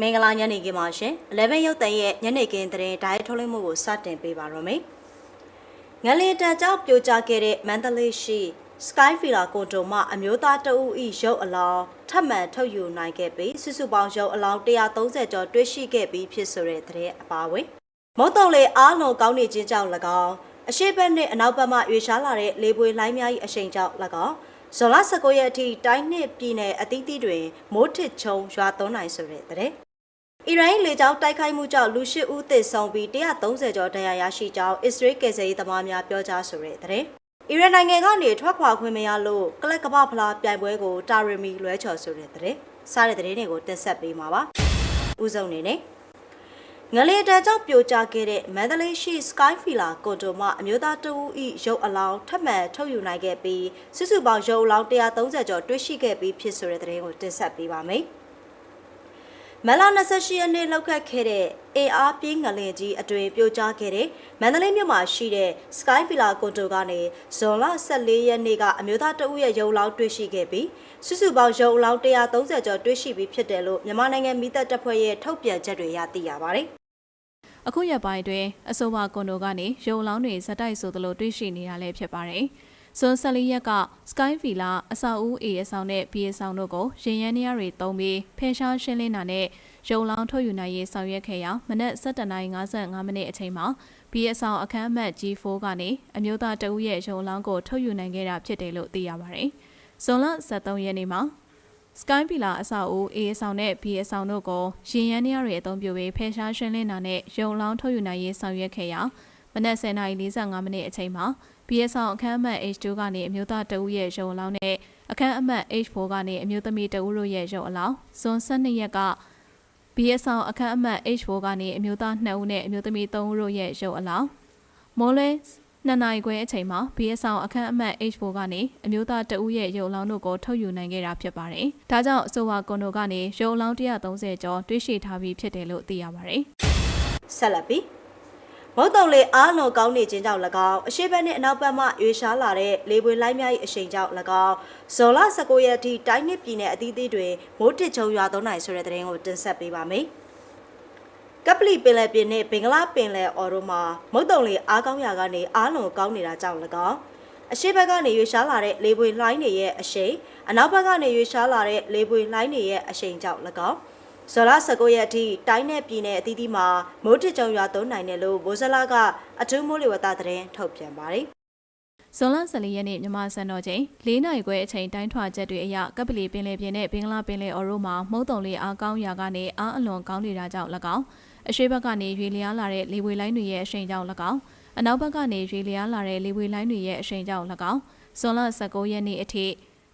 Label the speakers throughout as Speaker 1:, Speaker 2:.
Speaker 1: မင်္ဂလာညနေခင်းပါရှင်11ရုပ်သံရဲ့ညနေခင်းသတင်းဓာတ်ထုတ်လွှင့်မှုကိုစတင်ပေးပါတော့မယ်ငလင်တန်ကြောင့်ပြိုကျခဲ့တဲ့မန္တလေးရှိ Sky Villa ကွန်ဒိုမှအမျိုးသားတအူဤရုပ်အလောင်းထပ်မံထုတ်ယူနိုင်ခဲ့ပြီးစုစုပေါင်းရုပ်အလောင်း130ကျော်တွေ့ရှိခဲ့ပြီးဖြစ်ဆိုတဲ့သတင်းအပါအဝင်မုတ်တုံလေအားလုံးကောင်းနေခြင်းကြောင့်၎င်းအရှိတ်ဘက်နဲ့အနောက်ဘက်မှရွေရှားလာတဲ့လေပွေလိုင်းများ၏အရှိန်ကြောင့်၎င်းဇွန်လ19ရက်အထိတိုင်းနှစ်ပြည်နယ်အသီးသီးတွင်မိုးထစ်ချုံရွာသွန်းနိုင်ဆိုတဲ့သတင်း အီရန်လေကြောင်းတိုက်ခိုက်မှုကြောင့်လူရှိဦးသေဆုံးပြီး130ကျော်ဒဏ်ရာရရှိကြောင်းအစ္စရေးကယ်ဆယ်ရေးသမားများပြောကြားဆိုတဲ့သတင်းအီရန်နိုင်ငံကနေထွက်ခွာခွင့်မရလို့ကလပ်ကပ္ပဖလားပြိုင်ပွဲကိုတာရီမီလွဲချော်ဆိုတဲ့သတင်းစားတဲ့သတင်းတွေကိုတင်ဆက်ပေးမှာပါဥဆုံးနေနဲ့ငလေတန်ကြောင့်ပြိုကျခဲ့တဲ့မန္တလေးရှိ Sky Villa ကွန်ဒိုမှအမျိုးသားတဦးဤရုပ်အလောင်းထပ်မံထုတ်ယူနိုင်ခဲ့ပြီးစုစုပေါင်းရုပ်အလောင်း130ကျော်တွေ့ရှိခဲ့ပြီးဖြစ်ဆိုတဲ့သတင်းကိုတင်ဆက်ပေးပါမယ်။ မလာ28ရက်နေ့လောက်ခတ်ခဲ့တဲ့အေအားပြင်းငလင်ကြီးအတွင်ပြိုကျခဲ့တဲ့မန္တလေးမြို့မှာရှိတဲ့ Sky Villa ကွန်ဒိုကနေဇွန်လ14ရက်နေ့ကအမျိုးသားတဦးရဲ့ရုပ်အလောင်းတွေ့ရှိခဲ့ပြီးစုစုပေါင်းရုပ်အလောင်း130ကျော်တွေ့ရှိပြီးဖြစ်တယ်လို့မြန်မာနိုင်ငံမိသက်တပ်ဖွဲ့ရဲ့ထုတ်ပြန်ချက်တွေရသိရပါတယ်။
Speaker 2: အခုရက်ပိုင်းတွင်အဆိုပါကွန်ဒိုကနေရုံလောင်းတွေဇက်တိုက်ဆိုသလိုတွေ့ရှိနေတာလည်းဖြစ်ပါတယ်။ ဇွန်14ရက်က Sky Villa အဆောက်အဦ A အဆောင်နဲ့ B အဆောင်တို့ကိုရင်ရန်နေရတွေတုံးပြီးဖယ်ရှားရှင်းလင်းတာနဲ့ရုံလောင်းထုတ်ယူနိုင်ရေးဆောင်ရွက်ခဲ့ရာမနက်7:55မိနစ်အချိန်မှာ B အဆောင်အခန်းအမှတ် G4 ကနေအမျိုးသားတဦးရဲ့ရုံလောင်းကိုထုတ်ယူနိုင်ခဲ့တာဖြစ်တယ်လို့သိရပါတယ်။ဇွန်လ23ရက်နေ့မှာ Sky Villa အဆောက်အဦ A အဆောင်နဲ့ B အဆောင်တို့ကိုရင်ရန်နေရတွေအသုံးပြုပြီးဖယ်ရှားရှင်းလင်းတာနဲ့ရုံလောင်းထုတ်ယူနိုင်ရေးဆောင်ရွက်ခဲ့ရာမနက်10:45မိနစ်အချိန်မှာ B အဆောင်အခန်းအမှတ် H2 ကနေအမျိုးသားတဦးရဲ့ရုံအလောင်းနဲ့အခန်းအမှတ် H4 ကနေအမျိုးသမီးတဦးတို့ရဲ့ရုံအလောင်းဇွန်12ရက်က B အဆောင်အခန်းအမှတ် H4 ကနေအမျိုးသား2ဦးနဲ့အမျိုးသမီး3ဦးတို့ရဲ့ရုံအလောင်းမိုးလဲနှစ်နိုင်ခွဲအချိန်မှာဘီအဆောင်အခန်းအမှတ် H4 ကနေအမျိုးသားတဦးရဲ့ရုပ်အလောင်းတို့ကိုထုတ်ယူနိုင်ခဲ့တာဖြစ်ပါတယ်။ဒါကြောင့်အဆိုပါကွန်ဒိုကနေရုပ်အလောင်း130ကျော်တွေ့ရှိထားပြီးဖြစ်တယ်လို့သိရပါတယ်
Speaker 1: ဆက်လက်ပြီး မုတ်တုံလေအားလုံးကောင်းနေခြင်းကြောင့်၎င်းအရှိတ်ဘက်နှင့်အနောက်ဘက်မှရွေရှားလာတဲ့လေပွေလိုင်းများ၏အရှိန်ကြောင့်၎င်းဇော်လ19ရက်အထိတိုင်းနှစ်ပြည်နယ်အသီးသီးတွင်မိုးတစ်ချုံရွာသွန်းနိုင်ဆိုတဲ့သတင်းကိုတင်ဆက်ပေးပါမယ်။ကပလီပင်လယ်ပြင်နှင့်ဘင်္ဂလားပင်လယ်အော်တို့မှာမုတ်တုံလေအားကောင်းရာကနေအားလုံးကောင်းနေတာကြောင့်၎င်းအရှိတ်ဘက်ကနေရွေရှားလာတဲ့လေပွေလိုင်းတွေရဲ့အရှိန်အနောက်ဘက်ကနေရွေရှားလာတဲ့လေပွေလိုင်းတွေရဲ့အရှိန်ကြောင့်၎င်း ဇော်လ19ရက်အထိတိုင်းနယ်ပြည်နယ်အသီးသီးမှာမိုးထစ်ကြုံရွာသွန်းနိုင်တယ်လို့ဘိုးစလာကအထူးမိုးလေဝသသတင်းထုတ်ပြန်ပါတယ်။
Speaker 2: ဇွန်လ14ရက်နေ့မြန်မာစံတော်ချိန်၄နိုင်ခွဲအချိန်တိုင်းထွာချက်တွေအရကပလီပင်လယ်ပြင်နဲ့ဘင်္ဂလားပင်လယ်အော်တို့မှာမုတ်တုံလေးအားကောင်းရာကနေအားအလွန်ကောင်းနေတာကြောင့်၎င်းအရှိတ်ဘက်ကနေရွေလျားလာတဲ့လေဝေလိုင်းတွေရဲ့အရှိန်ကြောင့်၎င်းအနောက်ဘက်ကနေရွေလျားလာတဲ့လေဝေလိုင်းတွေရဲ့အရှိန်ကြောင့်၎င်းဇွန်လ19ရက်နေ့အထိ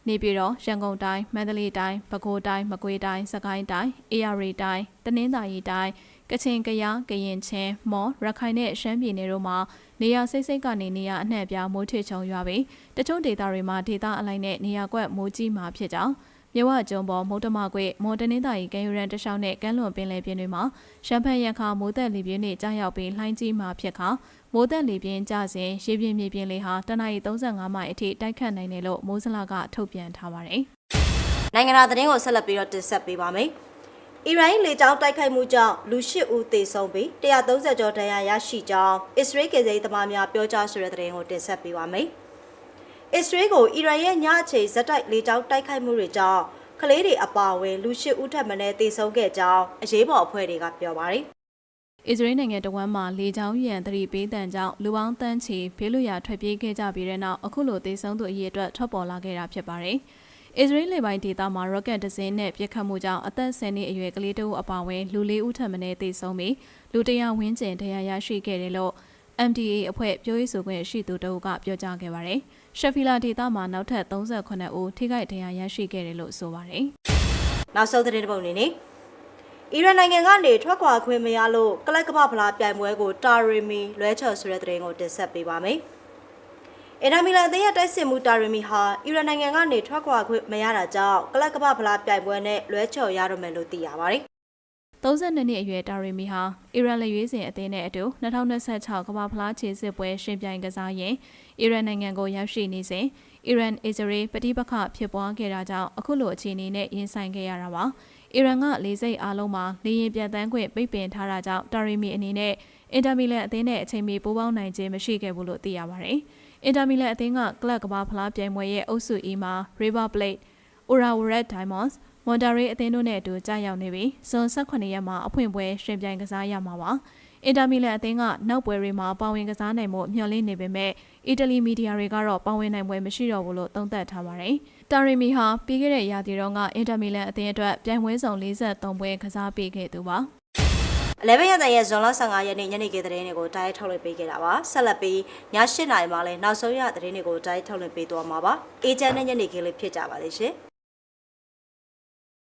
Speaker 2: နေပြည်တော်ရန်ကုန်တိုင်းမန္တလေးတိုင်းပဲခူးတိုင်းမကွေးတိုင်းစကိုင်းတိုင်းအေရရီတိုင်းတနင်္သာရီတိုင်းကချင်ကယားကရင်ချင်းမော်ရခိုင်နဲ့ရှမ်းပြည်နယ်တို့မှာနေရာစိတ်စိတ်ကနေနေရာအနှံ့အပြားမိုးထစ်ချုံရွာပြီးတချို့ဒေသတွေမှာဒေသအလိုက်နဲ့နေရာကွက်မိုးကြီးမှာဖြစ်ကြောင်း မြဝကျုံပေါ်မုတ်တမကွေမော်တနင်္သာရီကမ်းယူရန်တခြားနဲ့ကမ်းလွန်ပင်လယ်ပြင်တွေမှာရှမ်းဖက်ရခါမိုးသက်လေပြင်းတွေကြားရောက်ပြီးလှိုင်းကြီးမှာဖြစ်ခါမိုးသက်လေပြင်းကြစဉ်ရေပြင်းမြေပြင်းလေးဟာတနအီ35မိုင်အထိတိုက်ခတ်နိုင်တယ်လို့မိုးစလာကထုတ်ပြန်ထားပါတယ်။။
Speaker 1: နိုင်ငံတော်သတင်းကိုဆက်လက်ပြီးတော့တင်ဆက်ပေးပါမယ်။အီရန်လေကြောင်းတိုက်ခိုက်မှုကြောင့်လူ၈ဦးသေဆုံးပြီး130ကျော်ဒဏ်ရာရရှိကြောင်းအစ္စရေးကယ်ဆယ်ရေးသမားများပြောကြားဆိုတဲ့သတင်းကိုတင်ဆက်ပေးပါမယ်။ အစ္စရေးကိုအီရန်ရဲ့ညအချိန်ဇက်တိုက်လေကြောင်းတိုက်ခိုက်မှုတွေကြောင့်ကလေးတွေအပါအဝင်လူ၈ဦးထပ်မံသေဆုံးခဲ့ကြောင်းအရေးပေါ်အဖွဲ့တွေကပြောပါတယ်။
Speaker 2: အစ္စရေးနိုင်ငံတဝမ်းမှာလေကြောင်းရန်သတိပေးတံကြောင့်လူပေါင်းတန်းချီဘေးလွတ်ရာထွက်ပြေးခဲ့ကြပြီးတဲ့နောက်အခုလိုသေဆုံးသူအရေအတွက်ထွက်ပေါ်လာခဲ့တာဖြစ်ပါတယ်။အစ္စရေးလေပိုင်ဒေသမှာရော့ကက်တစ်စင်းနဲ့ပြစ်ခတ်မှုကြောင့်အသက်10နှစ်အရွယ်ကလေးတဦးအပါအဝင်လူလေးဦးထပ်မံသေဆုံးပြီးလူတရာဝန်းကျင်ဒဏ်ရာရရှိခဲ့တယ်လို့ MDA အဖွဲ့ပြောရေးဆိုခွင့်ရှိသူတဦးကပြောကြားခဲ့ပါတယ်။ ရှက်ဖီလာဒေသမှာနောက်ထပ်38ဦးထိခိုက်ဒဏ်ရာရရှိခဲ့တယ်လို့ဆိုပါတယ်။
Speaker 1: နောက်ဆုံးသတင်းတစ်ပုဒ်အနေနဲ့အီရန်နိုင်ငံကနေထွက်ခွာခွင့်မရလို့ကလပ်ကမ္ဘာဖလားပြိုင်ပွဲကိုတာရီမီလွဲချော်ဆိုတဲ့သတင်းကိုတင်ဆက်ပေးပါမယ်။အင်တာမီလန်အသင်းရဲ့တိုက်စစ်မှုတာရီမီဟာအီရန်နိုင်ငံကနေထွက်ခွာခွင့်မရတာကြောင့်ကလပ်ကမ္ဘာဖလားပြိုင်ပွဲနဲ့လွဲချော်ရတော့မယ်လို့သိရပါတယ်
Speaker 2: 32နှစ်အရွယ်တာရီမီဟာအီရန်လက်ရွေးစင်အသင်းနဲ့အတူ2026ကမ္ဘာဖလားခြေစစ်ပွဲရှင်ပြိုင်ကစားရင်အီရန်နိုင်ငံကိုရောက်ရှိနေစဉ်အီရန်အစ္စရေးပဋိပက္ခဖြစ်ပွားခဲ့တာကြောင့်အခုလိုအခြေအနေနဲ့ရင်ဆိုင်ခဲ့ရတာပါအီရန်ကလေစိတ်အားလုံးမှာလေရင်ပြန်တန်းခွင့်ပိတ်ပင်ထားတာကြောင့်တာရီမီအနေနဲ့အင်တာမီလန်အသင်းနဲ့အချိန်မီပူးပေါင်းနိုင်ခြင်းမရှိခဲ့ဘူးလို့သိရပါတယ်။အင်တာမီလန်အသင်းကကလပ်ကမ္ဘာဖလားပြိုင်ပွဲရဲ့အုပ်စု E မှာ River Plate, Urawa Diamonds, Monterrey အသင်းတို့နဲ့အတူကြာရောက်နေပြီးဇွန်18ရက်မှာအဖွင့်ပွဲရှင်ပြိုင်ကစားရမှာပါ။အင်တာမီလန်အသင်းကနောက်ပွဲတွေမှာပါဝင်ကစားနိုင်မှုမျှော်လင့်နေပေမဲ့အီတလီမီဒီယာတွေကတော့ပါဝင်နိုင်ပွဲမရှိတော့ဘူးလို့သုံးသပ်ထားပါတယ်။တာရီမီဟာပြီးခဲ့တဲ့ရာသီတုန်းကအင်တာမီလန်အသင်းအတွက်ပြိုင်ပွဲဆောင်43ပွဲကစားပေးခဲ့သူပါ။
Speaker 1: 11ရက်တန်ရဲ့ဇွန်လ15ရက်နေ့ညနေခင်းသတင်းတွေကိုတိုက်ရိုက်ထုတ်လွှင့်ပေးခဲ့တာပါဆက်လက်ပြီးည8:00နာရီမှာလည်းနောက်ဆုံးရသတင်းတွေကိုတိုက်ရိုက်ထုတ်လွှင့်ပေးသွားမှာပါအေဂျင့်နဲ့ညနေခင်းလေးဖြစ်ကြပါလိမ့်ရှင်